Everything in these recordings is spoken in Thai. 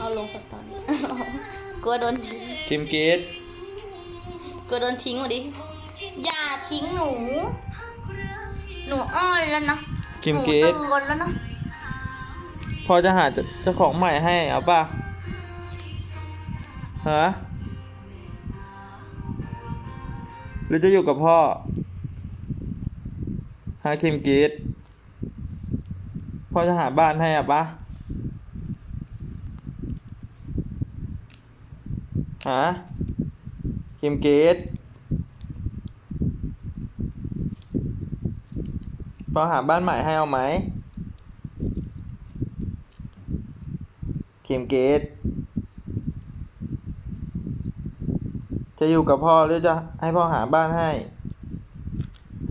เอาลงสตอรี่กลัวโดนทิ้งคิมกรีดกลัวโดนทิ้งวะดิ อย่าทิ้งหนู หนูอ้อนแล้วนะคิมหนูกรีดเตือนแล้วนะพอจะหาเจ้าของใหม่ให้เอาป่ะฮะหรือจะอยู่กับพ่อฮะคิมกรีดพ่อจะหาบ้านให้อะป่ะ ฮะคิมเกรีดพ่อหาบ้านใหม่ให้เอาไหมคิมเกตจะอยู่กับพ่อหรือจะให้พ่อหาบ้านให้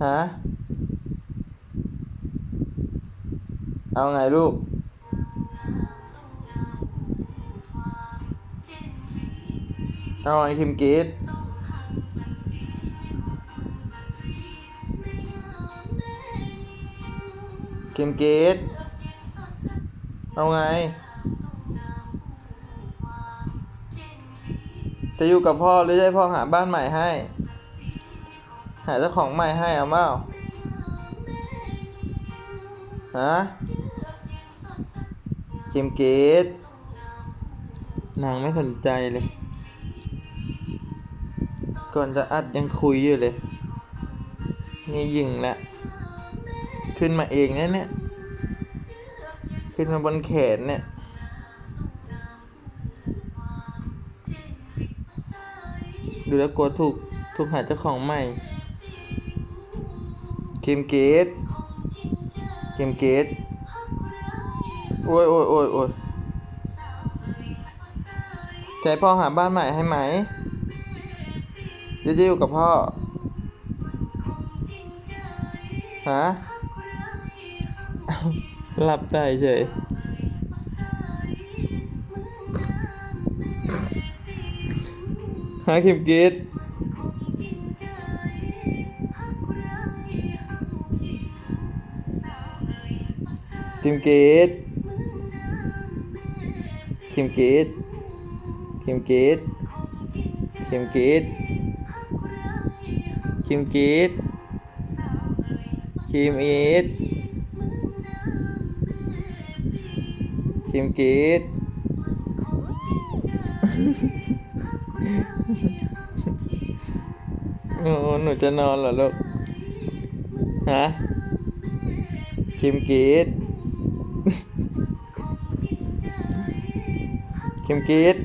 ฮะเอาไงลูก เอาไงคิมเกตคิมเกตเอาไง จะอยู่กับพ่อหรือจะให้พ่อหาบ้านใหม่ให้ หาเจ้าของใหม่ให้เอาเปล่าฮะคิมเกตนางไม่สนใจเลย ก่อนจะอัดยังคุยอยู่เลย นี่ยิงละขึ้นมาเองนะเนี่ย ขึ้นมาบนแขนเนี่ย ดูแล้วกลัวถูกถูกหาเจ้าของใหม่คิมเกตคิมเกตโอ้ยโอ้ยโอ้ยโอ้ยใจพ่อหาบ้านใหม่ให้ไหม หรือจะอยู่กับพ่อฮะหลับได้เฉยหาคิมเกตคิมเกตคิมเกตคิมเกตคิมเกต คิมเกตคิมเอสคิมเกตโอ้หนูจะนอนเหรอลูก ฮะ คิมกรีดคิมกรีด